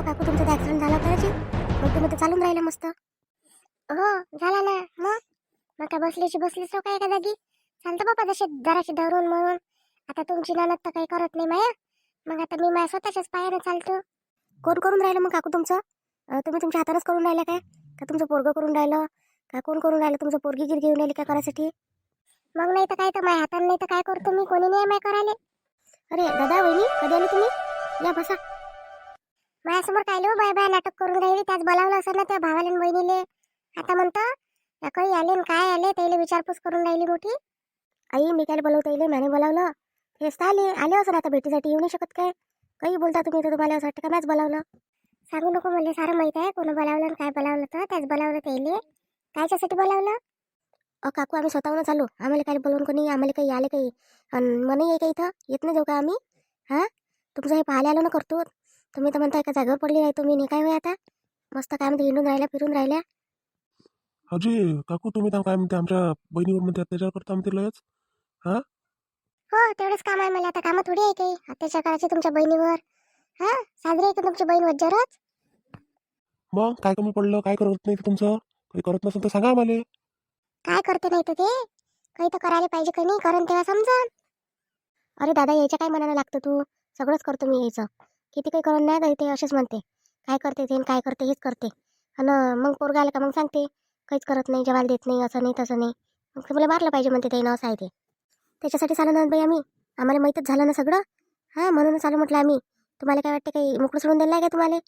का काकू तुमचा ॲक्सिडेंट झाला होता मग तुम्ही चालून राहिलं मस्त. हो झाला ना. मग? मग काय बसलीची बसलीच काय एका जागी? सांगतो बाबा जसे जराशी धरून म्हणून आता तुमची ननद तर काही करत नाही माया. मग आता मी माझ्या स्वतःच्याच पायाने चालतो. कोण करून राहिलं मग काकू तुमचं? तुम्ही तुमच्या हातानंच करून राहिलं काय? का तुमचं पोरगं करून राहिलं? का कोण करून राहिलं? तुमचं पोरगी गिर घेऊन राहिली का करायसाठी? मग नाही तर काय तर माझ्या हाताने नाही तर काय करतो मी? कोणी नाही माय करायला? अरे दादा वहिनी कधी आली तुम्ही? या बसा. माझ्यासमोर काय लो बाय बाय नाटक करून राहिली त्याच बोलावलं असं ना त्या भावाला बहिणीले आता म्हणतो काही आले काय आले त्याला विचारपूस करून राहिली मोठी. आई मी काय बोलवता येईल मॅने बोलावलं. हेच तर आले आले असं आता भेटीसाठी? येऊ नाही शकत काय? काही बोलता तुम्ही तर तुम्हाला असं वाटतं का मॅच बोलावलं? सांगू नको मला सारं माहीत आहे कोण बोलावलं आणि काय बोलावलं तर त्याच बोलावलं त्याले. कायच्यासाठी बोलावलं? अ काकू आम्ही स्वतःहूनच आलो. आम्हाला काय बोलवून कोणी आम्हाला काही आले काही. आणि मन आहे का इथं? येत नाही जाऊ का आम्ही? हां? तुमचं हे पाहायला आलो ना करतो तुम्ही तर म्हणताय का जागेवर पडली आहे तुम्ही नाही काय होय आता? मस्त काय म्हणते हिंडून राहिल्या फिरून राहिल्या. अजय काकू तुम्ही तर काय म्हणते आमच्या बहिणीवर म्हणते अत्याचार करता म्हणते लयच. हो? तेवढंच काम आहे मला. आता कामं थोडी आहे काही. अत्याचार करायचे तुमच्या बहिणीवर. हा? साजरी आहे का तुमची बहीण वज्जरच मग? काय कमी पडलं? काय करत नाही ते तुमचं? काही करत नसेल तर सांगा आम्हाला. काय करते नाही तर ते? काही तर करायला पाहिजे काही नाही? कारण तेव्हा समजा अरे दादा यायच्या काय मनाला लागतं तू? सगळंच करतो मी यायचं. किती काही करून नाही ते असेच म्हणते. काय करते ते काय करते हेच करते. आणि मग पोरगा आलं का मग सांगते काहीच करत नाही जेवायला देत नाही असं नाही तसं नाही. मग ते मला मारलं पाहिजे म्हणते ते असं आहे ते. त्याच्यासाठी चालू ना बाई आम्ही आम्हाला माहीतच झालं ना सगळं. हां म्हणूनच आलो म्हटलं आम्ही. तुम्हाला काय वाटते काही मोकळं सोडून दिलं आहे का तुम्हाला?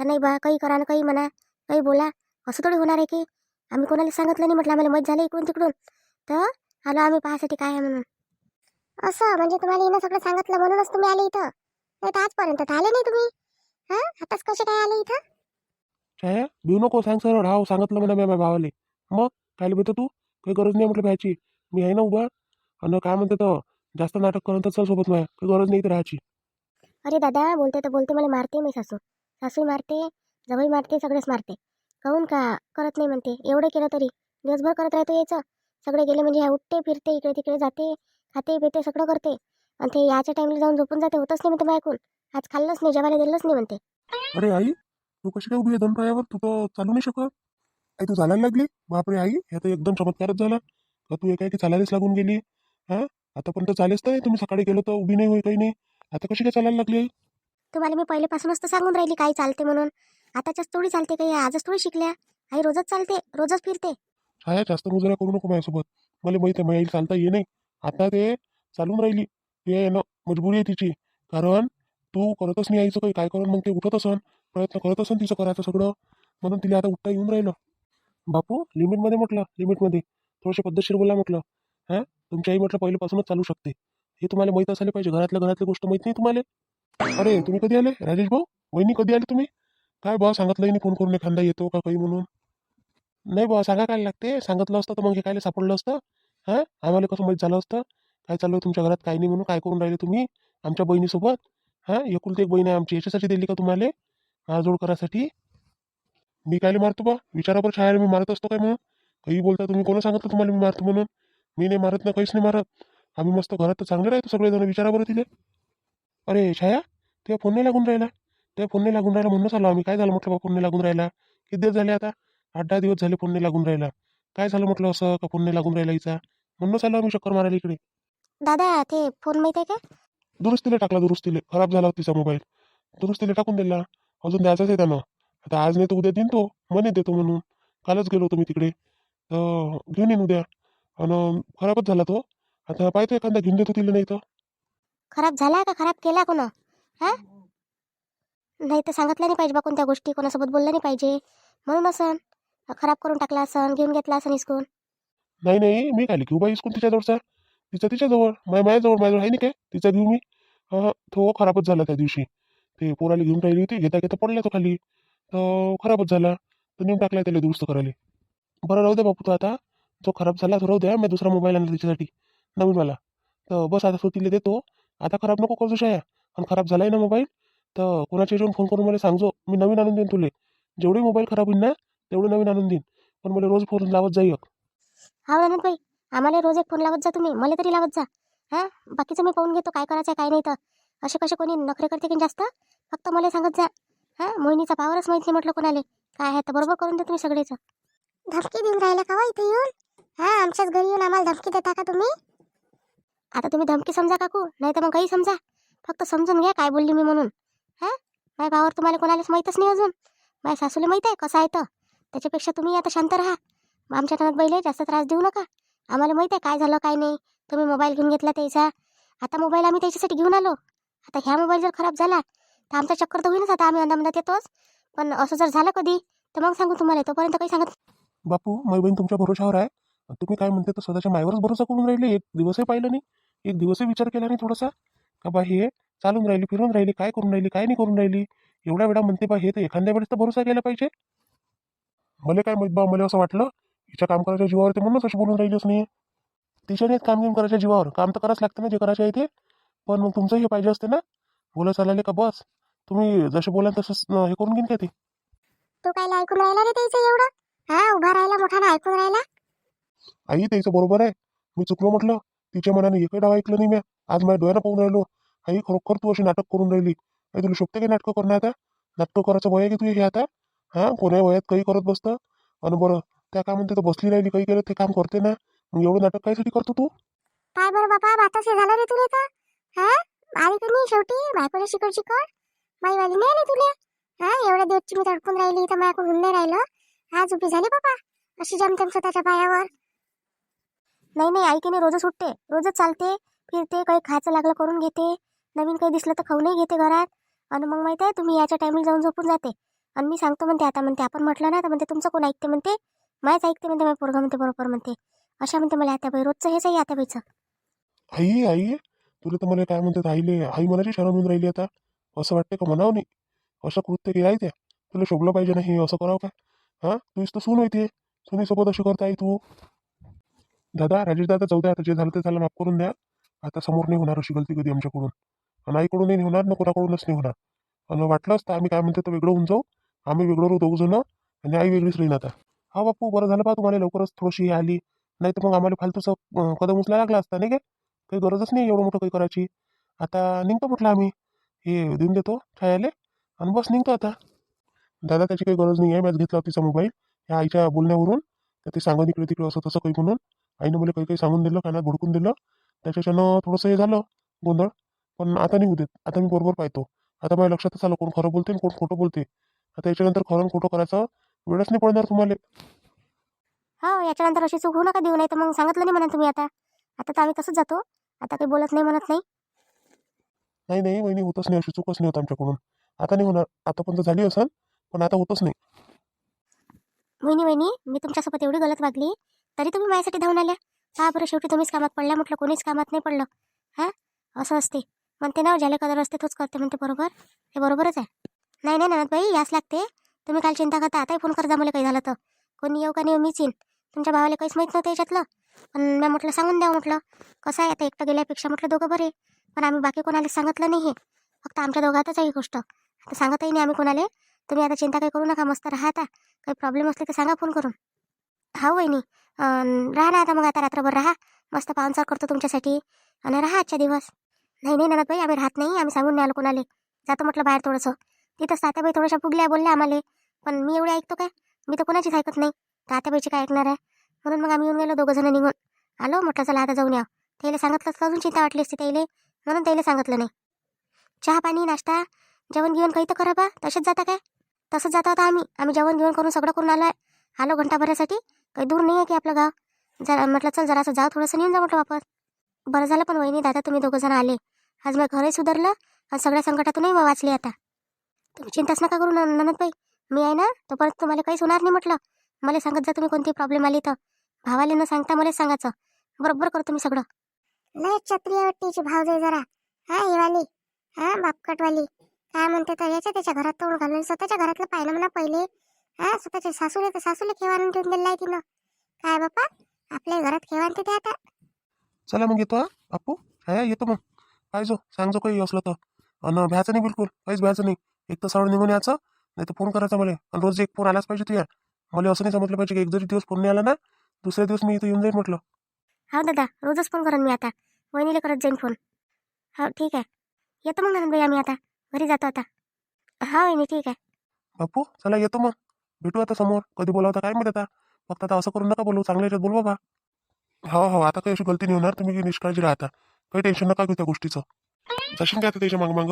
का नाही बा काही करा ना काही म्हणा काही बोला. असं थोडी होणार आहे की आम्ही कोणाला सांगितलं नाही म्हटलं आम्हाला माहीत झालं इकडून तिकडून. तर आलो आम्ही पाहासाठी काय आहे म्हणून. असं म्हणजे तुम्हाला हिनं सगळं सांगितलं म्हणूनच तुम्ही आले इथं. तर आजपर्यंत तर आले नाही तुम्ही. हां? आताच कसे काय आले इथं? छाया भिऊ नको सांग सर. राव सांगितलं म्हणा माझ्या भावाले. मग? काय भेटतो तू? काही गरज नाही म्हटलं भ्यायची मी आहे ना उभा. आणि काय म्हणते तर जास्त नाटक करून तर चल सोबत माझ्या. काही गरज नाही तर राहायची. अरे दादा बोलते तर बोलते मला मारते मी सासू. सासूही मारते जवळ मारते सगळेच मारते. कहून का? करत नाही म्हणते. एवढं केलं तरी. दिवसभर करत राहतो यायचं सगळे गेले म्हणजे ह्या उठते फिरते इकडे तिकडे जाते खाते पिते सगळं करते. आणि ते याच्या टाईमला जाऊन झोपून जाते होतच नाही म्हणते ऐकून आज खाल्लंच नाही जेवायला दिलंच नाही म्हणते. अरे आई तू कशी काय उभी आहे दोन पायावर तू तर चालू नाही शकत. आई तू चालायला लागली? बापरे आई हे तर एकदम चमत्कारच झाला. का तू एका की चालायलाच लागून गेली? हा? आता पण तर चालेच तर तुम्ही सकाळी गेलो तर उभी नाही होई काही नाही. आता कशी काय चालायला लागली आई? तुम्हाला मी पहिलेपासूनच तर सांगून राहिली काय चालते म्हणून. आताच्याच थोडी चालते काही आजच थोडी शिकल्या. आई रोजच चालते रोजच फिरते. छाया जास्त मुजरा करू नको माझ्यासोबत. मला माहिती आहे माझ्या आईला चालता ये नाही. आता ते चालून राहिली. ते आहे ना मजबुरी आहे तिची. कारण तू करतच नाही आईचं काही. काय करून मग ते उठत असन? प्रयत्न करत असन तिचं करायचं सगळं. म्हणून तिला आता उठता येऊन राहिलं. बापू लिमिटमध्ये म्हटलं लिमिटमध्ये. थोडंसं पद्धतशीर बोला म्हटलं. हां? तुमची आई म्हटलं पहिल्यापासूनच चालू शकते. हे तुम्हाला माहीत असायला पाहिजे. घरातल्या घरातली गोष्ट माहीत नाही तुम्हाला? अरे तुम्ही कधी आले? राजेश भाऊ वहिनी कधी आले तुम्ही? काय बा सांगितलं नाही फोन करून एखादा येतो का काही म्हणून? नाही बा सांगा काय लागते? सांगितलं असतं तर मग हे काय सापडलं असतं? हां? आम्हाला कसं माहीत झालं असतं? काय चालू आहे तुमच्या घरात? काय नाही म्हणून काय करून राहिले तुम्ही? आमच्या बहिणीसोबत? हां एकुलती एक बहीण आहे आमची. याच्यासाठी दिली का तुम्हाला? मारजोड करायसाठी. मी कायले मारतो बा? विचारावर छायाला मी मारत असतो काय म्हणून? काही बोलता तुम्ही? कोणा सांगितलं तुम्हाला मी मारतो म्हणून? मी नाही मारत ना काहीच नाही मारत. आम्ही मस्त घरात तर चांगले राहतो सगळेजण विचारावर तिले अरे छाया तेव्हा फोन नाही लागून राहिला? तुझ्या फोन नाही लागून राहिला म्हणूनच आलो आम्ही. काय झालं म्हटलं बा फोन नाही लागून राहिला? किती दिवस झाले आता? आठ दहा दिवस झाले फोन नाही लागून राहिला. काय झालं म्हटलं असं? का फोन नाही लागून राहिला हिचा? म्हणूनच आलो आम्ही चक्कर मारायला इकडे. दादा ते फोन माहिती आहे का? दुरुस्तीला टाकला दुरुस्तीले. खराब झाला तिचा मोबाईल. दुरुस्तीला टाकून दिला. अजून द्यायचाच आहे त्यानं. आता आज नाही तर उद्या देईन तो. म्हणे देतो म्हणून. कालच गेलो होतो मी तिकडे. तर घेऊन येईन उद्या. आणि खराबच झाला तो. आता पाहतो एखादा घेऊन देतो तिला नाही तर. खराब झाला का? खराब केला कोणा? हा? नाही तर सांगितलं नाही पाहिजे बा कोणत्या गोष्टी. कोणासोबत बोललं नाही पाहिजे. म्हणून असं. खराब करून टाकला असन घेऊन घेतला असन इसकून नाही नाही. मी काय घेऊ बाई इसकून तिच्याजवळचा. तिचा तिच्याजवळ माय माझ्याजवळ माझ्याजवळ आहे नाही काय? तिचा घेऊ मी? हा तो खराबच झाला त्या दिवशी. ते पोराला घेऊन राहिली होती घेता घेता पडला तो खाली. तर खराबच झाला. तर नेऊन टाकला त्याला दुरुस्त करायला. बरं राहू द्या बापू तो आता. जो खराब झाला तो राहू द्या मी दुसरा मोबाईल आणला तिच्यासाठी. नवीन मला तर बस आता तो तिला देतो. आता खराब नको करू शाया. आणि खराब झालाय ना मोबाईल तर कोणाच्या येऊन फोन करून मला सांगजो. मी नवीन आणून देईन तुले. जेवढे मोबाईल खराब होईल ना तेवढे नवीन आणून देईन. पण मला रोज फोन लावत जाई एक. हा म्हणत काही आम्हाला रोज एक फोन लावत जा तुम्ही मला तरी लावत जा. हा? बाकीचं मी पाहून घेतो काय करायचं आहे काय नाही तर. असे कसे कोणी नखरे करते की जास्त? फक्त मला सांगत जा. हां? मोहिनीचा पावरच माहीत नाही म्हटलं कोणाले. काय आहे तर बरोबर करून द्या तुम्ही सगळेच. धमकी देऊन राहिला का हो इथे येऊन? हां आमच्याच घरी येऊन आम्हाला धमकी देता का तुम्ही? आता तुम्ही धमकी समजा काकू नाही तर मग काही समजा. फक्त समजून घ्या काय बोलली मी म्हणून. हां? माझ्या भावावर तुम्हाला कोणालाच माहीतच नाही अजून. माझ्या सासूला माहीत आहे कसं आहे तर. त्याच्यापेक्षा तुम्ही आता शांत राहा. आमच्या ननद बैले जास्त त्रास देऊ नका. आम्हाला माहीत आहे काय झालं काय नाही. तुम्ही मोबाईल घेऊन घेतला त्याचा. आता मोबाईल आम्ही त्याच्यासाठी घेऊन आलो. आता ह्या मोबाईल जर खराब झाला तर आमचा चक्कर तर होईलच आता. आम्ही अंदामंदात येतोच. पण असं जर झालं कधी तर मग सांगू तुम्हाला. तोपर्यंत काही सांगत बापू माई बहीण तुमच्या भरोशावर आहे. तुम्ही काय म्हणते तर स्वतःच्या मायवरच भरोसा करून राहिले. एक दिवसही पाहिलं नाही. एक दिवसही विचार केला नाही थोडासा. का बा हे चालून राहिली फिरून राहिली काय करून राहिली काय नाही करून राहिली? एवढ्या वेळा म्हणते बा हे तर एखाद्या वेळेस तर भरोसा केला पाहिजे. मला काय माहीत बा मला असं वाटलं. हिच्या काम करायच्या जीवावर ते म्हणूनच अशी बोलून राहिलीच नाही तिच्याने काम घेऊन करायच्या जीवावर. काम तर करावंच लागतं ना जे करायचं आहे ते. पण मग तुमचं हे पाहिजे असते ना. बोला चालले का बस? तुम्ही जसे बोलाल तसंच हे करून घेईन का ते? तू काय ऐकून राहिला रे त्याचं एवढं? हा उभा राहिला मोठा ऐकून राहिला? आई त्याचं बरोबर आहे. मी चुकलो म्हटलं. तिच्या मनाने एकही डाव ऐकलं नाही मी. आज माझ्या डोळ्यानं पाहून राहिलो. आई खरोखर तू अशी नाटक करून राहिली. आई तुला शोभते का नाटकं करणं आता? नाटकं करायचं वय आहे की तू हे आता? हा कोण्या वयात काही करत बसतं? आणि बरं त्या काय म्हणते तर बसली राहिली काही केलं ते काम करते ना. मग एवढं नाटक कायसाठी करतो तू? काय बरं बाबा बाताच झालं रे तुले तर. हा? आली का नाही शेवटी? बायकोला शिकड शिकड. माई वाली नाही आली तुले. हा? एवढ्या दिवसची मी तडकून राहिली तर माझ्याकडून नाही राहिलं. आज उभी झाली बाबा अशी जमतेम स्वतःच्या पायावर. नाही नाही आई की नाही रोजच उठते. रोजच चालते फिरते काही खायचं लागलं करून घेते. नवीन काही दिसलं तर खाऊनही घेते घरात. आणि मग माहिती आहे तुम्ही याच्या टायमिंग जाऊन झोपून जाते. आणि मी सांगतो म्हणते आता म्हणते आपण म्हटलं ना तर म्हणते तुमचं कोण ऐकते म्हणते? मायच ऐकते म्हणते माझ्या पोरगा म्हणते बरोबर म्हणते. अशा म्हणते मला आत्याबाई रोजचं हेच आहे आत्याबाईचं आई आई तुला तर मला काय म्हणतात आईले आई मनाची शरण होऊन राहिली आता. असं वाटते का म्हणावं नाही? असं कृत्य केलं आहे त्या. तुला शोभलं पाहिजे नाही असं करावं का? हा? तुझीच तर सून होते सुनीसोबत अशी करता आई तू. दादा राजेश दादा जाऊ द्या आता जे झालं ते झालं माफ करून द्या. आता समोर नाही होणार अशी गलती कधी आमच्याकडून. आणि आईकडूनही नाही होणार ना कोणाकडूनच नाही होणार. आणि वाटलंच तर आम्ही काय म्हणतो तर वेगळं होऊन जाऊ. आम्ही वेगळं राहू दोघ जण. आणि आई वेगळीच राहीन आता. हा बापू बरं झालं पा तुम्हाला लवकरच थोडीशी हे आली. नाही तर मग आम्हाला फालतूचं कदम उचला लागला असता नाही गे काही गरजच नाही एवढं मोठं काही करायची. आता निघतो म्हटलं आम्ही. हे देऊन देतो छायाले. आणि बस निघतो आता. दादा त्याची काही गरज नाही आहे. मॅच घेतला तिचा मोबाईल. ह्या आईच्या बोलण्यावरून. तर ते सांगून इकडे तिकडे असं तसं काही म्हणून. आईनं मला काही काही सांगून दिलं कानात भडकून दिलं. त्याच्याच्यानं थोडंसं हे झालं गोंधळ. पण आता निघू देत. आता मी बरोबर पाहतो. आता माझ्या लक्षातच आलं कोण खरं बोलते आणि कोण खोटं बोलते. आता याच्यानंतर खरं खोटं करायचं वेळच नाही पडणार तुम्हाला. हो याच्यानंतर अशी चूक होऊ नका देऊ नाही तर मग सांगितलं नाही म्हणा तुम्ही आता. आता तर आम्ही तसंच जातो. आता काही बोलत नाही म्हणत नाही. नाही नाही वहिनी होतच नाही अशी चूकच नाही होत आमच्याकडून. आता नाही होणार. आतापर्यंत झाली असेल पण आता होतच नाही. वहिनी वहिनी मी तुमच्यासोबत एवढी गलत वागली तरी तुम्ही माझ्यासाठी धावून आल्या. हा बरं शेवटी तुम्हीच कामात पडल्या म्हटलं कोणीच कामात नाही पडलं. हां असं असते. म्हणते ना ज्याला कदर असते तोच करते म्हणते बरोबर? हे बरोबरच आहे. नाही नाही ननद बाई याच लागते. तुम्ही काल चिंता करता आताही फोन करता मला काही झालं तर. कोणी येऊ का नाही येऊ मीच येईन. तुमच्या भावाला काहीच माहीत नव्हतं याच्यातलं. पण मी म्हटलं सांगून द्या म्हटलं. कसं आहे आता एकटं गेल्यापेक्षा म्हटलं दोघं बरे. पण आम्ही बाकी कोणाला सांगितलं नाही हे फक्त आमच्या दोघातच आहे ही गोष्ट. आता सांगतही नाही आम्ही कोणाला. तुम्ही आता चिंता काही करू नका मस्त राहा आता काही प्रॉब्लेम असले तर सांगा फोन करून. हा वहिनी राहा ना आता मग आता रात्रभर राहा. मस्त पाहुणचार करतो तुमच्यासाठी. आणि राहा आजच्या दिवस. नाही नाही ननद बाई आम्ही राहत नाही. आम्ही सांगून नाही आलो कोणाला. जातो म्हटलं बाहेर थोडंसं. तिथं तात्याबाई थोड्याशा फुगल्या बोलल्या आम्हाला. पण मी एवढे ऐकतो काय? मी तर कोणाचीच ऐकत नाही. तात्याबाईची काय ऐकणार आहे? म्हणून मग आम्ही येऊन गेलो दोघं जण निघून. आलो म्हटलं चला आता जाऊन या. त्याला सांगितलं असतं अजून चिंता वाटली असती त्याला. म्हणून त्याला सांगितलं नाही. चहा पाणी नाश्ता जेवण घेऊन काही तर करा बा. तसेच जाता काय? तसंच जाता होता आम्ही. आम्ही जेवण घेऊन करून सगळं करून आलो आहे आलो घंटाभरासाठी. काही दूर नाही आहे की आपलं गाव. जरा म्हटलं चल जरासं जाऊ. थोडंसं नेऊन जा म्हटलं वापस. बरं झालं पण वहिनी दादा तुम्ही दोघं जण आले. आज मग घरही सुधारलं आणि सगळ्या संकटातूनही मग वाचले आता. तुम्ही चिंताच नका करू न- ननदबाई. मी आहे ना तोपर्यंत तुम्हाला काहीच होणार नाही म्हटलं. मला सांगत जा तुम्ही कोणती प्रॉब्लेम आली तर. भावाला न सांगता मलाच सांगायचं. बरोबर करतो मी सगळं. लय क्षत्रिय वाटतीची भाव जाई जरा. हा ही वाली हा बापकटवाली. काय म्हणते तर याच्या त्याच्या घरात तोंड घालून स्वतःच्या घरातलं पाहिलं म्हणा पहिले. हा स्वतःच्या सासूले तर सासूले खेळून ठेवून दिलं आहे तिनं. काय बापा आपल्या घरात खेळून ते आता. चला मग येतो हा बापू हा येतो मग. पाहिजो सांगजो काही असलं तर. आणि भ्यायचं नाही बिलकुल काहीच भ्यायचं नाही. एक तर सवड निघून यायचं नाही तर फोन करायचा मला. आणि रोज एक फोन आलाच पाहिजे तुया मला असं नाही समजलं पाहिजे की एक जरी दिवस फोन नाही आला ना दुसऱ्या दिवस मी इथं येऊन जाईल म्हटलं. हा दादा रोजच फोन करेन मी आता. वहिनीला करत जाईन फोन. हो ठीक आहे. येतो मग नंदबाई आम्ही आता. घरी जातो आता. हा वहिनी ठीक आहे. बापू चला येतो मग. भेटू आता समोर. कधी बोलावता काय माहिती आता. फक्त आता असं करून नका बोलू. चांगल्या याच्यात बोल बाबा हो हो आता काही अशी गलती नाही होणार. तुम्ही निष्काळजी राहता. काही टेन्शन नका घेऊ त्या गोष्टीचं. जशीन काय आता त्याच्या माग माग?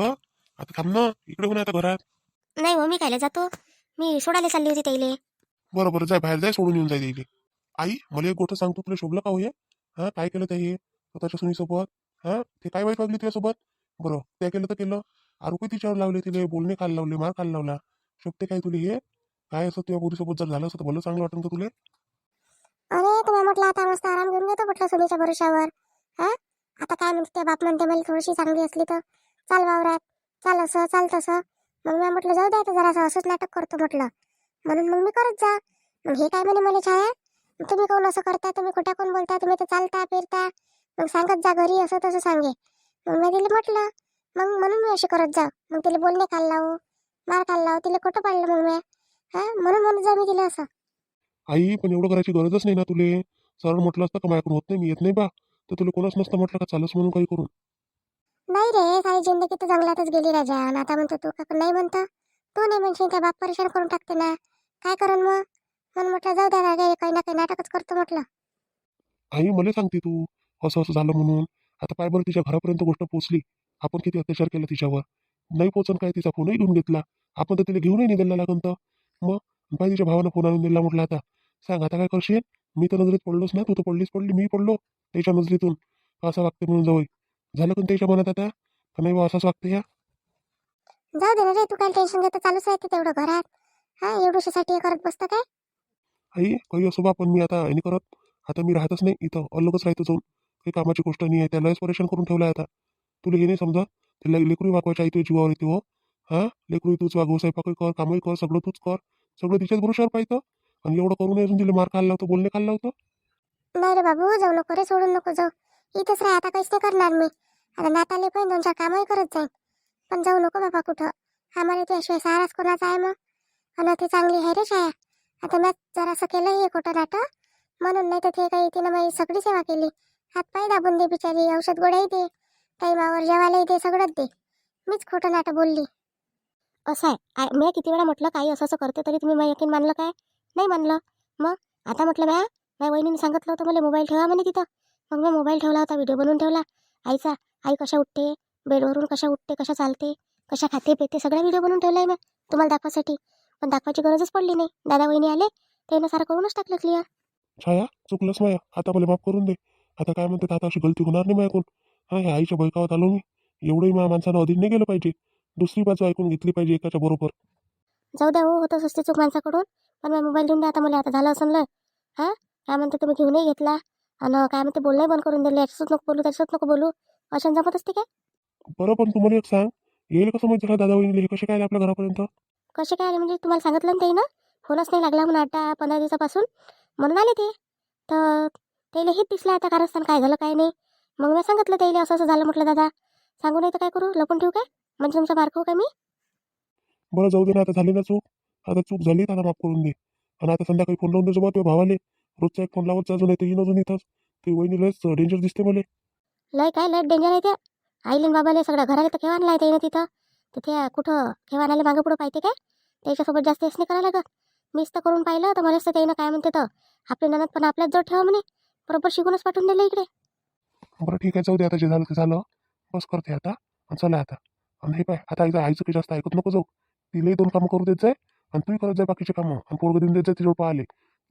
आता थांब ना. इकडे होऊन आता घरात? नाही हो मी खायला जातो. मी सोडायला चालली होती त्याईले बरं बरं जाय बाहेर जाय सोडून येऊन जाय इथे आई मला एक गोष्ट सांगतो तुला शोभलं का हो हे? हा काय केलं ते हे स्वतःच्या सुनीसोबत? हा ते काय वाईट वागली तुझ्यासोबत बरं ते केलं तर केलं. आरोपी तिच्यावर लावले तिले बोलणे खायला लावले मार खायला लावला. शोभते काय तुला हे? काय असं तुझ्या पोरीसोबत जर झालं असतं तर भलं चांगलं वाटतं का तुला? अरे तुम्ही म्हटलं आता मस्त आराम घेऊन घेतो म्हटलं सुनीच्या भरोशावर हा आता काय म्हणते त्या बाप म्हणते मला थोडीशी चांगली असली तर. चाल वावरात. चाल असं चाल तसं. मग मी म्हटलं जाऊ द्या तर जरा असंच नाटक करतो म्हटलं. म्हणून मग मी करत जा. मग हे काय म्हणे मला छाया तुम्ही कोण असं करता तुम्ही खोट्या कोण बोलता तुम्ही तर चालता फिरता. मग सांगत जा घरी असं तसं सांगे. मग मी तिला म्हटलं मग म्हणून मी अशी करत जा. मग तिला बोलणे खाल लावू मार खाल लावू तिला खोटं पाडलं मग मी. हा? म्हणून म्हणून जा मी तिला असं. आई पण एवढं करायची गरजच नाही ना तुले. सरळ म्हटलं असतं का माझ्याकडून होत नाही मी येत नाही बा. तर तुला कोणच नसतं म्हटलं का चालस म्हणून काही करून. नाही रे सारी जिंदगी तर जंगलातच गेली राजा. आणि आता म्हणतो तू का नाही म्हणतो? तू नाही म्हणशील त्या बाप परेशान करून टाकते ना. काय करून मग? म्हणून म्हटलं जाऊ द्या राजा काही ना काही नाटकच करतो म्हटलं. आई मला सांगते तू असं असं झालं म्हणून. आता पाय बरं तिच्या घरापर्यंत गोष्ट पोहोचली आपण किती अत्याचार केला तिच्यावर. नाही पोचन काय तिचा फोनही घेऊन घेतला. आपण तर तिला घेऊनही नाही दिला लागून तर. मग? पाय तिच्या भावानं फोन आणून दिला म्हटलं आता. सांग आता काय करशील? मी तर नजरेत पडलोच ना. तू तर पडलीच पडली मी पडलो त्याच्या नजरेतून. असं वागते म्हणून जवळ झालं पण त्याच्या मनात आता? का नाही असंच वागते या? जाऊ दे ना रे तू काय टेन्शन घेतो चालूच राहते तेवढं घरात. हा एवढ्यासाठी हे करत बसतं काय? आई काही असो बा पण मी आता हे करत. आता मी राहतच नाही इथं अलगच राहतो जाऊन. काही कामाची गोष्ट नाही आहे त्यालाच परेशान करून ठेवलं आता. तुला हे नाही समजा? तिला लेकरू वागवायच्या आई तुझ्या जीवावर येते हो. हा? लेकरू तूच वागव स्वयंपाकही कर कामही कर सगळं तूच कर. सगळं तिच्याच भरोशावर पाहिजे आणि एवढं करून अजून तिला मार खायला लावतो बोलणे खायला लावतो? नाही रे बाबू जाऊ नको रे सोडून नको जाऊ. इथंच राह आता काहीच नाही करणार मी. आता नाताले पण दोन चार कामही करत जाईन. पण जाऊ नको बाबा कुठं. आम्हाला त्याशिवाय साराच कोणाचा आहे मग? आणि ते चांगली आहे रे छाया आता मी जरासं केलं हे खोटं नाटं. म्हणून नाही तर ते काही तिनं माझी सगळी सेवा केली. हात पाय दाबून दे बिचारी औषध गोळ्याही दे. टाईमावर जेवायलाही दे सगळंच दे. मीच खोटं नाटं बोलली. असं आहे मी किती वेळा म्हटलं काही असं असं करते तरी तुम्ही यकीन मानलं काय? नाही मानलं. मग? आता म्हटलं म्या माझ्या वहिनीने सांगितलं होतं मला मोबाईल ठेवा म्हणे तिथं. मग मी मोबाईल ठेवला होता व्हिडिओ बनवून ठेवला. आईचा आई कशा उठते? बेडवरून कशा उठते? कशा चालते? कशा खाते पिते? सगळा व्हिडिओ बनवून ठेवला आहे मी. तुम्हाला दाखवासाठी पण दाखवायची गरजच पडली नाही. दादा वहिनी आले त्यानं सारं करूनच टाकलं क्लिअर छाया चुकलंच माया. आता मला माफ करून दे. आता काय म्हणते आता अशी गलती होणार नाही माझ्याकडून. हा ह्या आईच्या बैकावत आलो मी. एवढंही माझ्या माणसानं अधीन नाही गेलं पाहिजे. दुसरी बाजू ऐकून घेतली पाहिजे एकाच्या बरोबर. जाऊ द्या हो होतं असते चूक माणसाकडून. पण मी मोबाईल देऊन द्या आता मला आता झालं असं हां? काय म्हणते तुम्ही घेऊनही घेतला. आणि काय म्हणते बोलणंही बंद करून दिले याच्यातच नको बोलू त्याच्यात नको बोलू. अशा जमत असते काय? बरं पण तुम्हाला एक सांग. येईल कसं माहिती झालं दादा वहिनीला हे कसे काय आले आपल्या घरापर्यंत? कसे काय आले? म्हणजे तुम्हाला सांगितलं ना ते ना फोनच नाही लागला म्हणून आठ पंधरा दिवसापासून. म्हणून आले ते. तर त्याला हेच दिसलं आता कारस्थान काय झालं काय नाही. मग मी सांगितलं त्याला असं असं झालं म्हटलं दादा. सांगू नाही तर काय करू? लपून ठेवू काय? म्हणजे तुमचा मार्क काय मी? बरं जाऊ दे ना आता झाली ना चूक. आता चूक झाली आता माफ करून दे. आणि आता संध्याकाळी फोन लावून दे सोबत भावाले. रोजचा एक फोन लावत अजून येते येईन अजून इथंच. ते वहिनीलाच डेंजर दिसते मला. लय काय लय डेंजर आहे त्या आईले बाबाले सगळ्या घराला तर केव्हा आणला ना तिथं. त्या कुठं केव्हा आणायला मागं पुढं पाहिजे काय त्याच्यासोबत जास्त हेच नाही करायला लागत. मीच तर करून पाहिलं तर मलाच तर त्यानं काय म्हणते तर. आपली ननद पण आपल्याच जवळ ठेवा म्हणे. बरोबर शिकूनच पाठवून दिलं इकडे. बरं ठीक आहे जाऊ दे आता जे झालं ते झालं. बस करते आता. चला आता. आणि हे पाय आता आईचं आईचं काही जास्त ऐकत नको जाऊ. तिलाही दोन कामं करू देत जाय आणि तुम्ही करत जाय बाकीचे कामं. आणि पोरगं देऊन देत जाय तिच्यावर पाहिले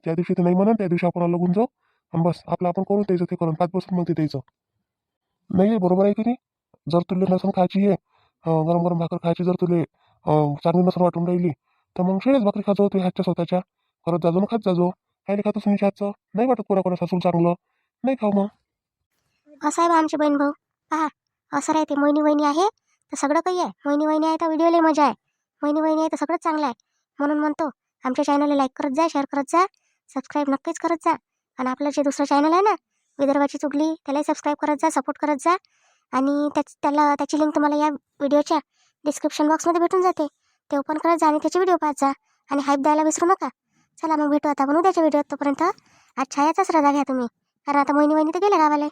त्या दिवशी ते नाही म्हणा त्या दिवशी आपण लगून जाऊ आणि बस आपलं आपण करून द्यायचं ते करून. पाच बसून मग ते द्यायचं. नाही बरोबर आहे की नाही? जर तुला लसूण खायची आहे गरम गरम भाकर खायची जर तुले चांगली नसून वाटून राहिली तर मग शेळेच भाकरी खाजो ते हातच्या स्वतःच्या. करत जाजो ना खात जाजो. खायला खातो सुनीच्या हातचं. नाही वाटत कोणा कोणा चांगलं. नाही खाऊ मग. असं आहे बा आमचे बहीण भाऊ. पहा असं राहते. मोहिनी वहिनी आहे तर सगळं काही आहे. मोहिनी वहिनी आहे तर व्हिडिओला मजा आहे. मोहिनी वहिनी आहे तर सगळंच चांगलं आहे. म्हणून म्हणतो आमच्या चॅनलला लाईक करत जा शेअर करत जा. सबस्क्राईब नक्कीच करत जा. आणि आपलं जे दुसरं चॅनल आहे ना विदर्भाची चुगली त्यालाही सबस्क्राईब करत जा सपोर्ट करत जा. आणि त्याच त्याला त्याची लिंक तुम्हाला या व्हिडिओच्या डिस्क्रिप्शन बॉक्समध्ये भेटून जाते. ते ओपन करत जा आणि त्याचे व्हिडिओ पाहत जा. आणि हाईप द्यायला विसरू नका. चला मग भेटू आता पण उद्याच्या व्हिडिओत तोपर्यंत. आज छायाचाच रजा घ्या तुम्ही. कारण आता मोहिनी वहिनी तर गेले गावाला.